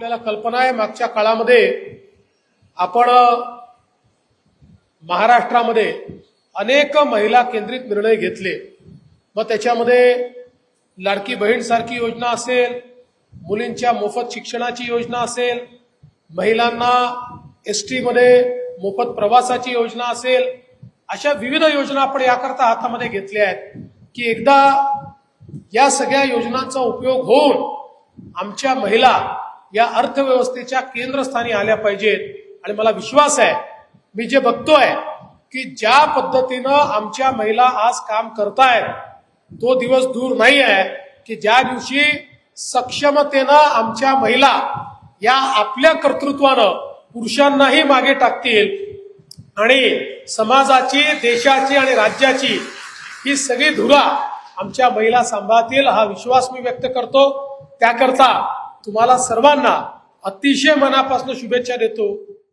आपल्याला कल्पना आहे मागच्या काळामध्ये आपण महाराष्ट्रामध्ये अनेक महिला केंद्रित निर्णय घेतले. मग त्याच्यामध्ये लाडकी बहीण सारखी योजना असेल मुलींच्या मोफत शिक्षणाची योजना असेल महिलांना एस टीमध्ये मोफत प्रवासाची योजना असेल अशा विविध योजना आपण याकरता हातामध्ये घेतल्या आहेत की एकदा या सगळ्या योजनांचा उपयोग होऊन आमच्या महिला या अर्थव्यवस्थेच्या केंद्रस्थानी आल्या पाहिजेत. आणि मला विश्वास आहे मी जे बघतोय की ज्या पद्धतीनं आमच्या महिला आज काम करतायत तो दिवस दूर नाही आहे की ज्या दिवशी सक्षमतेनं आमच्या महिला या आपल्या कर्तृत्वानं पुरुषांनाही मागे टाकतील आणि समाजाची देशाची आणि राज्याची ही सगळी धुरा आमच्या महिला सांभाळतील हा विश्वास मी व्यक्त करतो. त्याकरता तुम्हाला सर्वांना अतिशय मनापासून शुभेच्छा देतो.